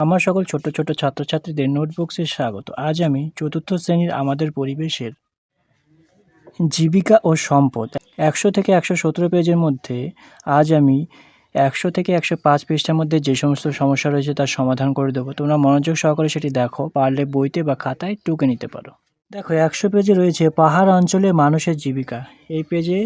আমার সকল ছোট ছোট ছাত্রছাত্রীদের নোটবুকসে স্বাগত। আজ আমি চতুর্থ শ্রেণির আমাদের পরিবেশের জীবিকা ও সম্পদ একশো থেকে একশো সতেরো পেজের মধ্যে আজ আমি একশো থেকে একশো পাঁচ পৃষ্ঠার মধ্যে যে সমস্ত সমস্যা রয়েছে তার সমাধান করে দেবো। তোমরা মনোযোগ সহকারে সেটি দেখো, পারলে বইতে বা খাতায় টুকে নিতে পারো। দেখো, একশো পেজে রয়েছে পাহাড় অঞ্চলে মানুষের জীবিকা। এই পেজে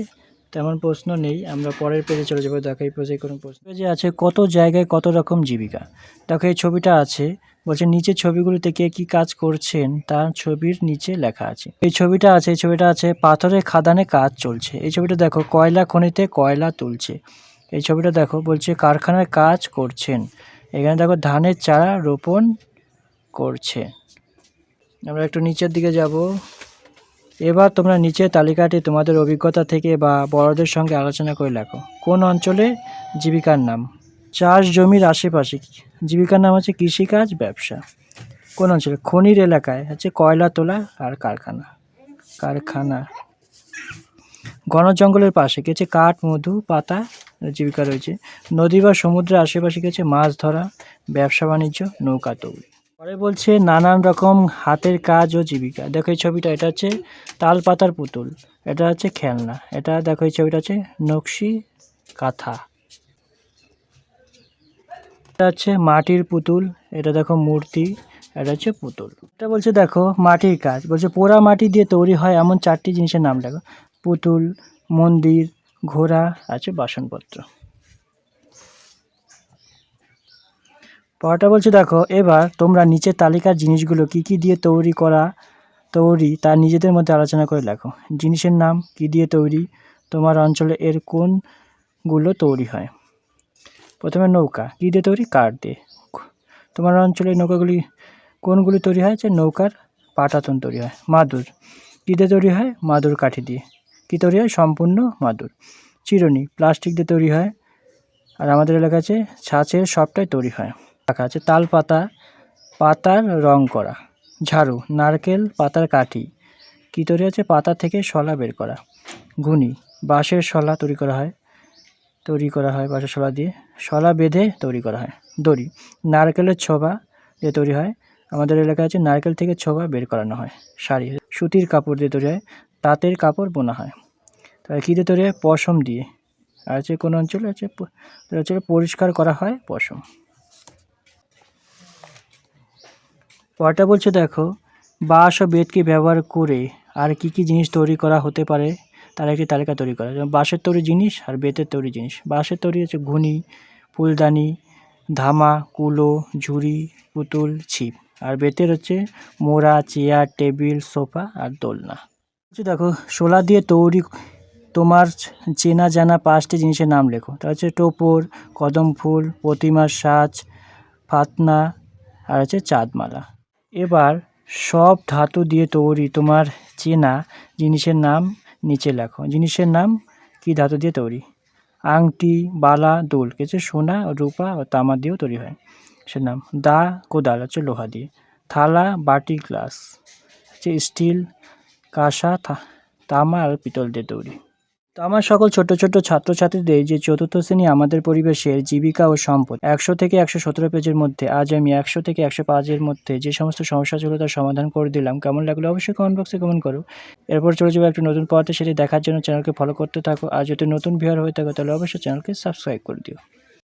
তেমন প্রশ্ন নেই, আমরা পরের পেজে চলে যাব, দেখো এই পেজে কোনো প্রশ্ন পেজে আছে, কত জায়গায় কত রকম জীবিকা? দেখো এই ছবিটা আছে, বলছে নিচে ছবিগুলিতে কে কি কাজ করছেন, তার ছবির নিচে লেখা আছে। এই ছবিটা আছে, এই ছবিটা আছে, পাথরের খাদানে কাজ চলছে। এই ছবিটা দেখো, কয়লা খনিতে কয়লা তুলছে। এই ছবিটা দেখো, বলছে, কারখানায় কাজ করছেন। এখানে দেখো, ধানের চারা রোপণ করছে। আমরা একটু নিচের দিকে যাব। এবার তোমরা নিচের তালিকাটি তোমাদের অভিজ্ঞতা থেকে বা বড়দের সঙ্গে আলোচনা করে লেখো। কোন অঞ্চলে জীবিকার নাম? চাষ জমির আশেপাশে জীবিকার নাম হচ্ছে কৃষিকাজ, ব্যবসা। কোন অঞ্চলে? খনির এলাকায় হচ্ছে কয়লা তোলা আর কারখানা। কারখানা। ঘন জঙ্গলের পাশে গেছে কাঠ, মধু, পাতা জীবিকা রয়েছে? নদী বা সমুদ্রের আশেপাশে গেছে মাছ ধরা, ব্যবসা, বাণিজ্য, নৌকা তৈরি পরে বলছে, নানান রকম হাতের কাজ ও জীবিকা। দেখো এই ছবিটা, এটা হচ্ছে তাল পাতার পুতুল, এটা হচ্ছে খেলনা, এটা দেখো এই ছবিটা হচ্ছে নকশি কাঁথা। এটা হচ্ছে মাটির পুতুল, এটা দেখো মূর্তি, এটা হচ্ছে পুতুল। এটা বলছে, দেখো, মাটির কাজ। বলছে, পোড়া মাটি দিয়ে তৈরি হয় এমন চারটি জিনিসের নাম লেখো। পুতুল, মন্দির, ঘোড়া আছে বাসনপত্র। পড়াটা বলছে, দেখো, এবার তোমরা নিচের তালিকার জিনিসগুলো কি কি দিয়ে তৈরি করা, তৈরি তা নিজেদের মধ্যে আলোচনা করে লেখো। জিনিসের নাম কি দিয়ে তৈরি, তোমার অঞ্চলে এর কোনগুলো তৈরি হয়? প্রথমে নৌকা, কী দিয়ে তৈরি? কাঠ দিয়ে। তোমার অঞ্চলে নৌকাগুলি কোনগুলি তৈরি হয়? যে নৌকার পাটাতন তৈরি হয়, মাদুর। কী দিয়ে তৈরি হয়? মাদুর কাঠি দিয়ে। কী তৈরি হয়? সম্পূর্ণ মাদুর। চিরুনি, প্লাস্টিক দিয়ে তৈরি হয়। আর আমাদের এলাকা আছে, ছাঁচের সবটাই তৈরি হয়। রাখা আছে, তাল পাতা, পাতার রং করা। ঝাড়ু, নারকেল, পাতার কাঠি। কী তৈরি আছে, পাতা থেকে শলা বের করা। ঘুনি, বাঁশের শলা তৈরি করা হয়, তৈরি করা হয় বাঁশের শলা দিয়ে। শলা বেঁধে তৈরি করা হয়। দড়ি, নারকেলের ছোবা দিয়ে তৈরি হয়। আমাদের এলাকায় আছে, নারকেল থেকে ছোবা বের করানো হয়। শাড়ি, সুতির কাপড় দিয়ে তৈরি হয়, তাঁতের কাপড় বোনা হয়। তাহলে কী দিয়ে তৈরি হয় পশম দিয়ে। আর আছে কোন অঞ্চলে আছে পরিষ্কার করা হয় পশম। পরটা বলছে, দেখো, বাঁশ ও বেতকে ব্যবহার করে আর কি কি জিনিস তৈরি করা হতে পারে, তার একটি তালিকা তৈরি করা। যেমন বাঁশের তৈরি জিনিস আর বেতের তৈরি জিনিস। বাঁশের তৈরি হচ্ছে ঘুনি, ফুলদানি, ধামা, কুলো, ঝুড়ি, পুতুল, ছিপ। আর বেতের হচ্ছে মোড়া, চেয়ার, টেবিল, সোফা আর দোলনা। হচ্ছে দেখো শোলা দিয়ে তৈরি তোমার চেনা জানা পাঁচটি জিনিসের নাম লেখো। তা হচ্ছে টোপর কদম ফুল প্রতিমার সাজ, ফাতনা আর হচ্ছে চাঁদমালা। এবার সব ধাতু দিয়ে তৈরি তোমার চেনা জিনিসের নাম নিচে লেখো। জিনিসের নাম কি ধাতু দিয়ে তৈরি? আংটি, বালা, দোল। কিছু সোনা, রূপা ও তামা দিয়েও তৈরি হয়। সে নাম দা কোদাল হচ্ছে লোহা দিয়ে। থালা, বাটি, গ্লাস। হচ্ছে স্টিল, কাঁসা তামা আর পিতল দিয়ে তৈরি। তো আমার সকল ছোট ছোট ছাত্রছাত্রীদের যে চতুর্থ শ্রেণি আমাদের পরিবেশের জীবিকা ও সম্পদ, একশো থেকে একশো সতেরো পেজের মধ্যে আজ আমি একশো থেকে একশো পাঁচের মধ্যে যে সমস্ত সমস্যা ছিল তার সমাধান করে দিলাম। কেমন লাগল অবশ্যই কমেন্ট বক্সে কমেন্ট করো। এরপর চলে যাব একটা নতুন পথে, সেটি দেখার জন্য চ্যানেলকে ফলো করতে থাকো। আর যদি নতুন ভিউয়ার হয়ে থাকো, তাহলে অবশ্যই চ্যানেলকে সাবস্ক্রাইব করে দিও।